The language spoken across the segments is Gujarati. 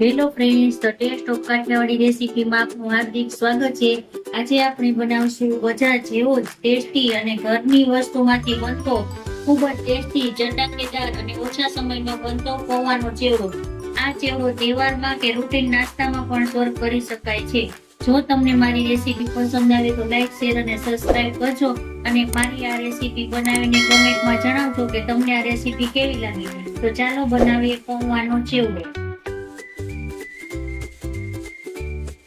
હેલો ફ્રેન્ડ્સ તો ટેસ્ટ ઓફ કાઠિયાવાડી રેસીપીમાં આપનું હાર્દિક સ્વાગત છે. આજે આપણે બનાવશું બજાર જેવો જ ટેસ્ટી અને ઘરની વસ્તુમાંથી બનતો ખૂબ જ ટેસ્ટી ચટાકેદાર અને ઓછા સમયમાં બનતો પૌવાનો ચેવડો. આ ચેવડો તહેવારમાં કે રૂટીન નાસ્તામાં પણ સર્વ કરી શકાય છે. જો તમને મારી રેસીપી પસંદ આવે તો લાઈક શેર અને સબસ્ક્રાઇબ કરજો અને મારી આ રેસીપી બનાવીને કમેન્ટમાં જણાવજો કે તમને આ રેસીપી કેવી લાગી. તો ચાલો બનાવીએ પૌવાનો ચેવડો.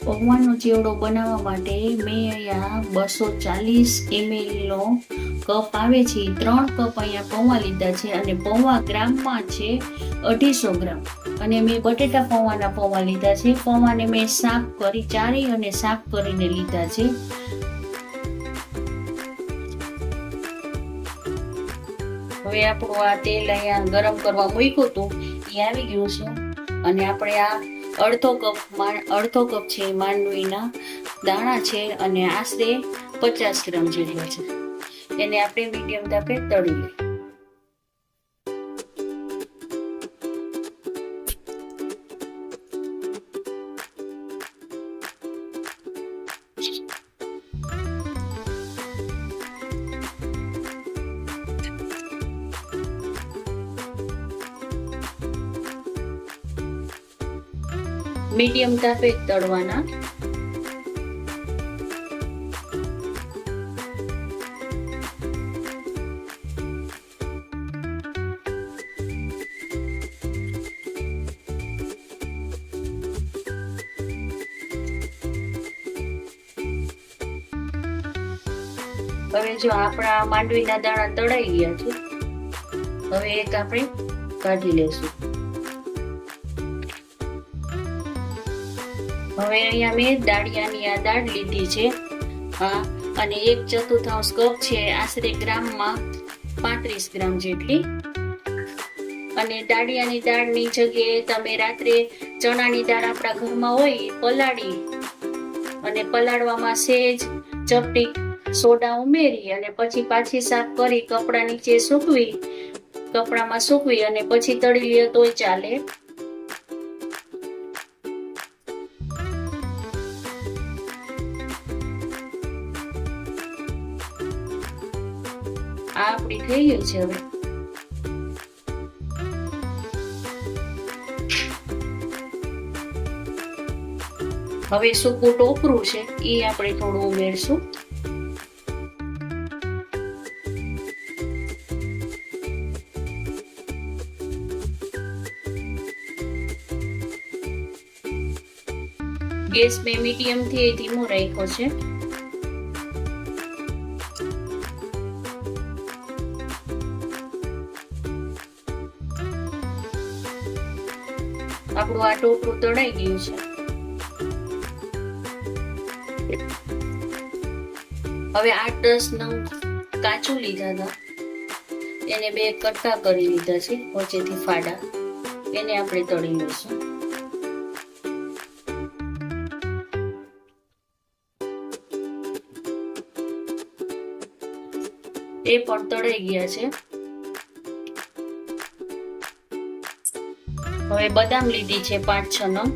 પૌવાનો ચેવડો બનાવવા માટે મેં અહીંયા બસો ચાલીસ એમએલનો કપ આવે છે. ત્રણ કપ અહીંયા પૌવા લીધા છે અને પૌવા ગ્રામમાં છે અઢીસો ગ્રામ. અને મેં બટેટા પૌવાના પૌવા લીધા છે. પૌવાને મેં સાફ કરી, ચારી અને સાફ કરીને લીધા છે. હવે આપણું આ તેલ અહીંયા ગરમ કરવા મૂક્યું હતું. એ આવી ગયું છે. અને આપણે આ અડધો કપ માં- અડધો કપ છે માંડવીના દાણા છે અને આશરે પચાસ ગ્રામ જેટલો છે. એને આપણે મીડિયમ તાપે તળી લઈએ. મીડિયમ તાપે તળવાના. હવે જો આપણા માંડવીના દાણા તળાઈ ગયા છે, હવે એક આપણે કાઢી લેશું હવે અહીંયા મેં દાળિયાની આ દાળ લીધી છે. અને એક ચતુર્થાંશ કપ છે, આશરે ગ્રામમાં પાંત્રીસ ગ્રામ જેટલી. અને દાળિયાની દાળની જગ્યાએ તમે રાત્રે ચણાની દાળ આપણા ઘરમાં હોય પલાળી અને પલાળવામાં સેજ, ચપટી, સોડા ઉમેરી અને પછી પાછી સાફ કરી કપડા નીચે સૂકવી, કપડામાં સૂકવી અને પછી તળી લે તોય ચાલે. આપણી થઈ ગયું છે. હવે હવે સૂકું ટોપરું છે, એ આપણે થોડું ઉમેરશું. ગેસ મેં મીડિયમથી ધીમો રાખ્યો છે. આપણું આ ટોપરું તળાઈ ગયું છે. હવે આઠ દસ નંગ કાચું લીધા હતા. એને બે કટકા કરી લીધા છે, વચ્ચેથી ફાડા. એને આપણે તળી લઈશું. એ પણ તળાઈ ગયા છે. હવે બદામ લીધી છે પાંચ છ નંગ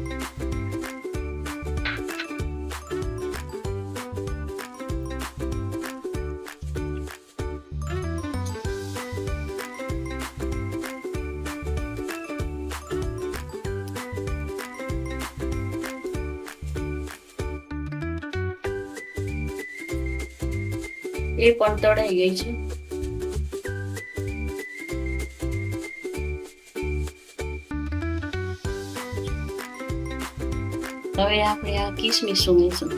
એ પણ તળાઈ ગઈ છે. હવે આપણે આ કિસમિસ ઉમેરશું.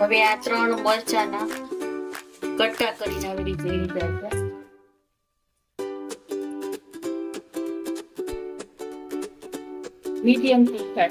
હવે આ ત્રણ મરચાના કટકા કરીને આવી રીતે લીધા છે મીડિયમ તીખા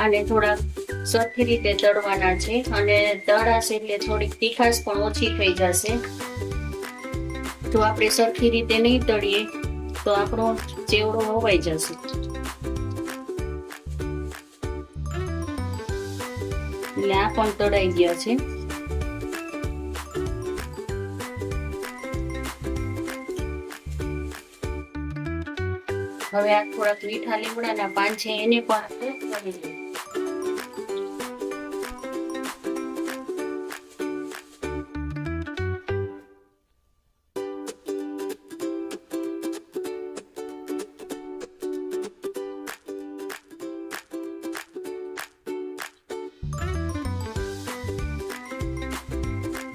આને થોડા સરખી રીતે તળવાના છે. અને તળાશે એટલે થોડીક તીખાશ પણ ઓછી થઈ જશે. જો આપણે સરખી રીતે નહીં તળીએ, તો આપણો ચેવડો હોવાઈ જશે. એટલે આ પણ તળાઈ ગયા છે. હવે આ થોડાક મીઠા લીમડાના પાન છે, એને પણ આપણે કરી લઈએ.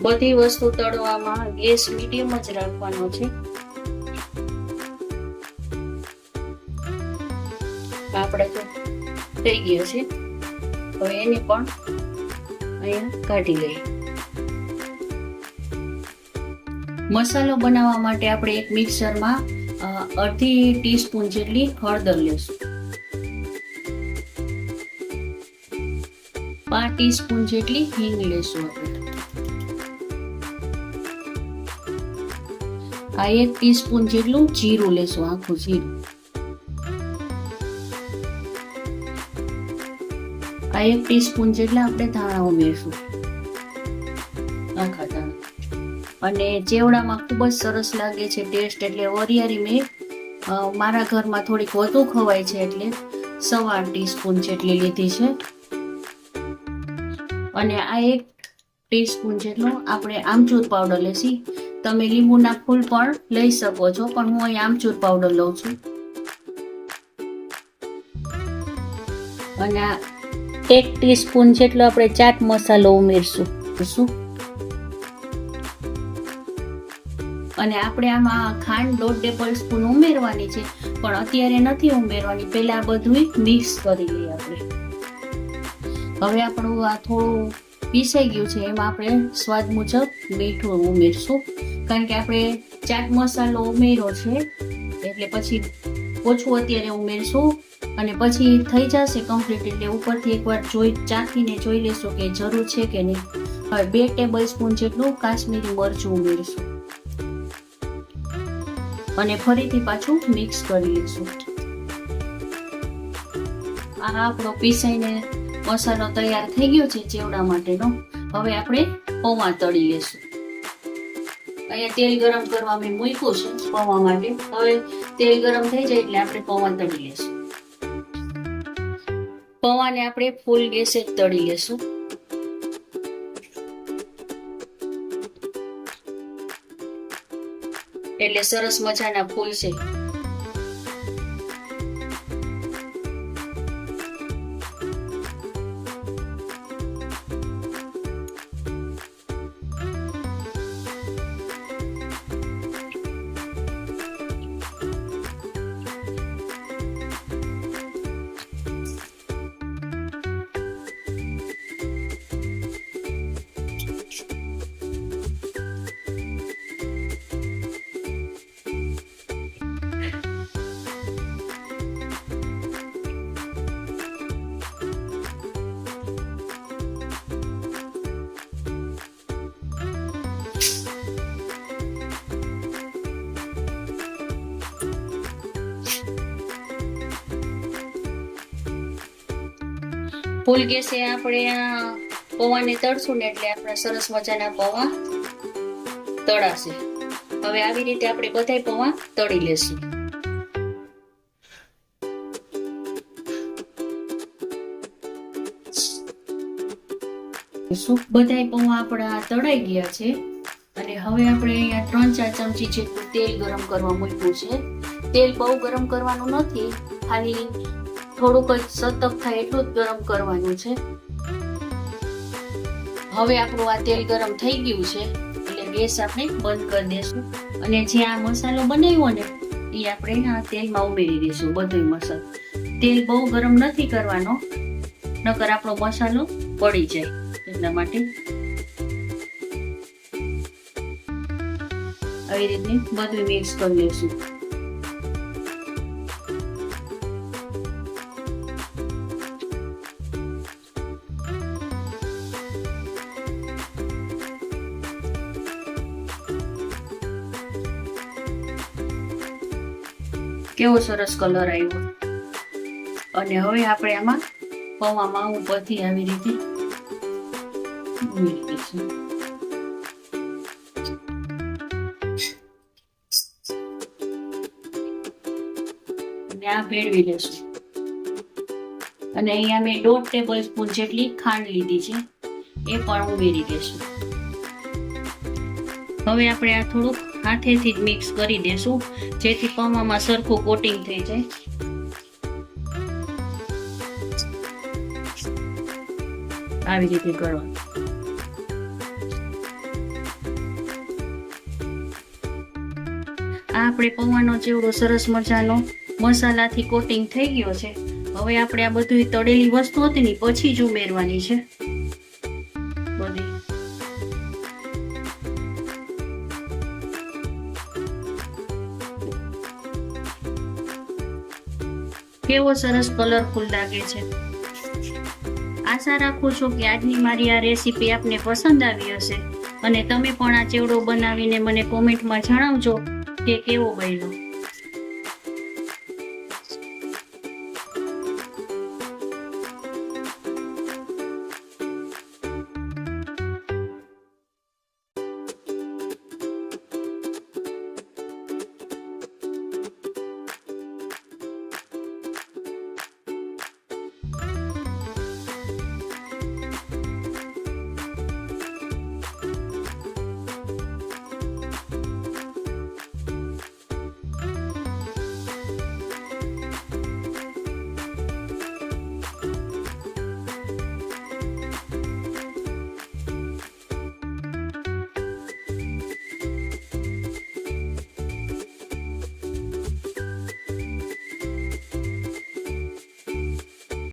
બધી વસ્તુ તળવામાં ગેસ મીડિયમ જ રાખવાનો છે. આપણે તો થઈ ગયો છે. હવે એને પણ અહીંયા કાઢી લઈએ. મસાલો બનાવવા માટે આપણે એક મિક્સરમાં અડધી ટીસ્પૂન જેટલી હળદર લેશું. પાંચ ટીસ્પૂન જેટલી હિંગ લેશું આપણે. આ એક ટીસ્પૂન જેટલું જીરું લેશું, આખું જીરું. આ એક ટીસ્પૂન જેટલા આપણે ધાણા ઉમેરશું આખા ધાણા. અને ચેવડામાં ખૂબ જ સરસ લાગે છે ટેસ્ટ, એટલે વરિયાળી મેં મારા ઘરમાં થોડીક વધુ ખવાય છે, એટલે સવા ટીસ્પૂન જેટલી લીધી છે. અને આ એક ટીસ્પૂન જેટલો આપણે આમચૂર પાવડર લેશી. તમે લીંબુના ફૂલ પણ લઈ શકો છો, પણ હું અહીં આમચૂર પાવડર લઉં છું. અને એક ટીસ્પૂન જેટલો આપણે ચાટ મસાલો ઉમેરશું શું અને આપણે આમાં ખાંડ દોઢ ટેબલ સ્પૂન ઉમેરવાની છે, પણ અત્યારે નથી ઉમેરવાની, પહેલા બધું મિક્સ કરી લઈએ આપણે. હવે આપણું આ થોડું પીસાઈ ગયું છે, એમાં આપણે સ્વાદ મુજબ મીઠું ઉમેરશું. કારણ કે આપણે ચાટ મસાલો ઉમેર્યો છે, એટલે પછી ઓછું અત્યારે ઉમેરશું અને પછી થઈ જશે કમ્પ્લીટ એટલે ઉપરથી એકવાર જોઈ, ચાખીને જોઈ લેશું કે જરૂર છે કે નહીં. હવે બે ટેબલ સ્પૂન જેટલું કાશ્મીરી મરચું ઉમેરશું. અને ફરીથી પાછું મિક્સ કરી લઈશું આ આપણો પીસાઈને મસાલો તૈયાર થઈ ગયો છે ચેવડા માટેનો. હવે આપણે પૌવા તળી લેશું. અહીંયા તેલ ગરમ કરવા મેં મૂક્યું છે, પૌવા માટે. હવે તેલ ગરમ થઈ જાય એટલે આપણે પૌવા તળી લેશું પૌવાને આપણે ફૂલ ગેસે તળી લેશું એટલે સરસ મજાના ફૂલ છે. ફૂલ ગેસે આપણે આ પૌવાને તળશું ને એટલે આપણા સરસ મજાના પૌવા તળાશે. હવે આવી રીતે આપણે બધાય પૌવા તળી લેશું. શું? બધાય પૌવા આપણા તળાઈ ગયા છે. અને હવે આપણે અહીંયા ત્રણ ચાર ચમચી જેટલું તેલ ગરમ કરવા મૂક્યું છે. તેલ બહુ ગરમ કરવાનું નથી. ખાલી થોડુંક જ સતત થાય એટલું જ ગરમ કરવાનું છે. હવે આપણું આ તેલ ગરમ થઈ ગયું છે, એટલે ગેસ આપણે બંધ કરી દેશું. અને જે આ મસાલો બનાવ્યો ને, એ આપણે આ તેલમાં ઉમેરી દઈશું બધો મસાલો. તેલ બહુ ગરમ નથી કરવાનો, નકર આપણો મસાલો પડી જાય, એટલા માટે. આવી રીતની બધું મિક્સ કરી લઈશું કેવો સરસ કલર આવ્યો. અને હવે આપણે આમાં પૌવામાં ઉપરથી આવી રીતે ભેળવી લેશું. અને અહીંયા મેં દોઢ ટેબલ સ્પૂન જેટલી ખાંડ લીધી છે, એ પણ ઉમેરી દેશું હવે આપણે આ થોડુંક હાથેથી જ મિક્સ કરી દેશું, જેથી પૌવામાં સરખું કોટિંગ થઈ જાય. આવી રીતે કરવા આ આપણે પૌવાનો જેવડો સરસ મજાનો મસાલાથી કોટિંગ થઈ ગયો છે. હવે આપણે આ બધું તળેલી વસ્તુ હતી ને પછી જ ઉમેરવાની છે. કેવો સરસ કલરફુલ લાગે છે. આશા રાખું છું કે આજની મારી આ રેસીપી આપને પસંદ આવી હશે. અને તમે પણ આ ચેવડો બનાવીને મને કોમેન્ટમાં જણાવજો કે કેવો બન્યો.